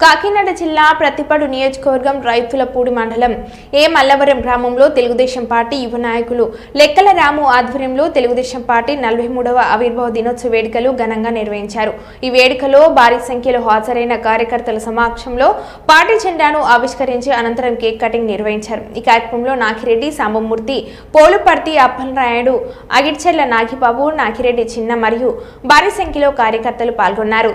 కాకినాడ జిల్లా ప్రతిపడు నియోజకవర్గం రైతులపూడి మండలం ఏ మల్లవరం గ్రామంలో తెలుగుదేశం పార్టీ యువ నాయకులు లెక్కల రాము ఆధ్వర్యంలో తెలుగుదేశం పార్టీ నలభై మూడవ ఆవిర్భావ దినోత్సవ వేడుకలు ఘనంగా నిర్వహించారు. ఈ వేడుకలో భారీ సంఖ్యలో హాజరైన కార్యకర్తల సమక్షంలో పార్టీ జెండాను ఆవిష్కరించి అనంతరం కేక్ కటింగ్ నిర్వహించారు. ఈ కార్యక్రమంలో నాగిరెడ్డి సాంబమూర్తి పోలుపర్తి అప్పలనాయుడు అగిడ్చెర్ల నాగిబాబు నాగిరెడ్డి చిన్న మరియు భారీ సంఖ్యలో కార్యకర్తలు పాల్గొన్నారు.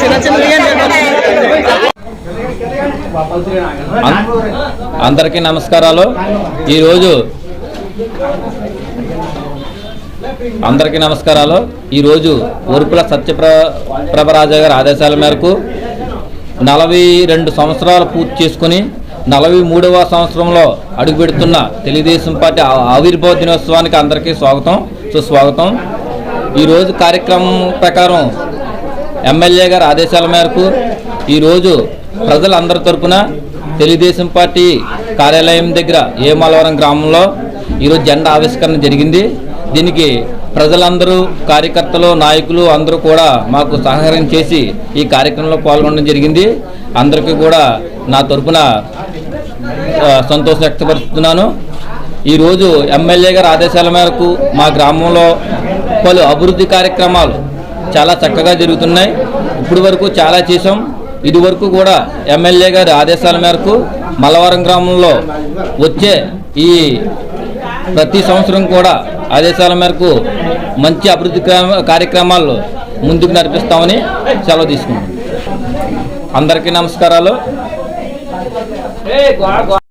చిన్న చిన్న అందరికీ నమస్కారాలు. ఈరోజు అందరికీ నమస్కారాలు. ఈరోజు ఉరుపుల సత్యప్ర ప్రభరాజా గారి ఆదేశాల మేరకు నలభై రెండు సంవత్సరాలు పూర్తి చేసుకుని నలభై మూడవ సంవత్సరంలో అడుగుపెడుతున్న తెలుగుదేశం పార్టీ ఆవిర్భావ దినోత్సవానికి అందరికీ స్వాగతం. సుస్వాగతం. ఈరోజు కార్యక్రమం ప్రకారం ఎమ్మెల్యే గారి ఆదేశాల మేరకు ఈరోజు ప్రజలందరి తరపున తెలుగుదేశం పార్టీ కార్యాలయం దగ్గర ఏమలవరం గ్రామంలో ఈరోజు జెండా ఆవిష్కరణ జరిగింది. దీనికి ప్రజలందరూ కార్యకర్తలు నాయకులు అందరూ కూడా మాకు సహకారం చేసి ఈ కార్యక్రమంలో పాల్గొనడం జరిగింది. అందరికీ కూడా నా తరపున సంతోషం వ్యక్తపరుస్తున్నాను. ఈరోజు ఎమ్మెల్యే గారి ఆదేశాల మేరకు మా గ్రామంలో పలు అభివృద్ధి కార్యక్రమాలు చాలా చక్కగా జరుగుతున్నాయి. ఇప్పటి వరకు చాలా చేసాం ఇదివరకు కూడా ఎమ్మెల్యే గారి ఆదేశాల మేరకు మల్లవరం గ్రామంలో వచ్చే ఈ ప్రతి సంవత్సరం కూడా ఆదేశాల మేరకు మంచి అభివృద్ధి కార్యక్రమాలు ముందుకు నడిపిస్తామని సెలవు తీసుకున్నాం. అందరికీ నమస్కారాలు.